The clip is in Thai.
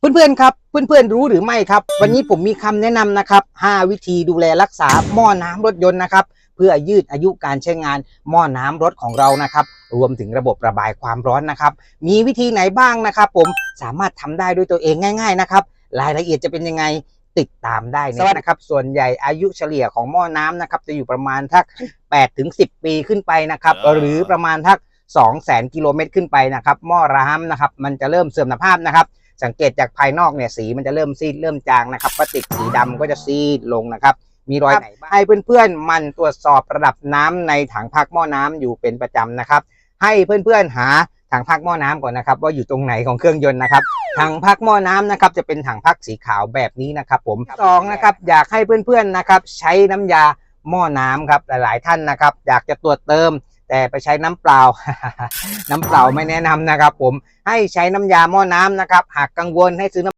เพื่อนๆครับ เพื่อนๆรู้หรือไม่ครับ วันนี้ผมมีคำแนะนำนะครับ 5 วิธีดูแลรักษาหม้อน้ำรถยนต์นะครับ เพื่อยืดอายุการใช้งานหม้อน้ำรถของเรานะครับ รวมถึงระบบระบายความร้อนนะครับ มีวิธีไหนบ้างนะครับ ผมสามารถทำได้ด้วยตัวเองง่าย ๆนะครับ รายละเอียดจะเป็นยังไงติดตามได้นะครับ ส่วนใหญ่อายุเฉลี่ยของหม้อน้ำนะครับ จะอยู่ประมาณทัก8ถึง10 ปีขึ้นไปนะครับอ่าหรือประมาณทัก2แสนกิโลเมตรขึ้นไปนะครับ หม้อร้ามนะครับ มันจะเริ่มเสื่อมสภาพนะครับ สังเกตจากภายนอกเนี่ยสีมันจะเริ่มซีดเริ่มจางนะครับพลาสติกสีดำก็จะซีดลงนะครับ มีรอยไหนบ้างให้เพื่อนๆหมันตรวจสอบระดับน้ำในถังพักหม้อน้ำอยู่เป็นประจำนะครับ ให้เพื่อนๆหาถังพักหม้อน้ำก่อนนะครับ ว่าอยู่ตรงไหนของเครื่องยนต์นะครับถังพักหม้อน้ำนะครับจะเป็นถังพักสีขาวแบบนี้นะครับผมสองนะครับอยากให้เพื่อนๆนะครับใช้น้ำยาหม้อน้ำครับหลายๆท่านนะครับ อยากจะตรวจเติม แต่ไปใช้น้ำเปล่า น้ำเปล่าไม่แนะนำนะครับ ผมให้ใช้น้ำยาหม้อน้ำนะครับ หากกังวลให้ซื้อน้ำ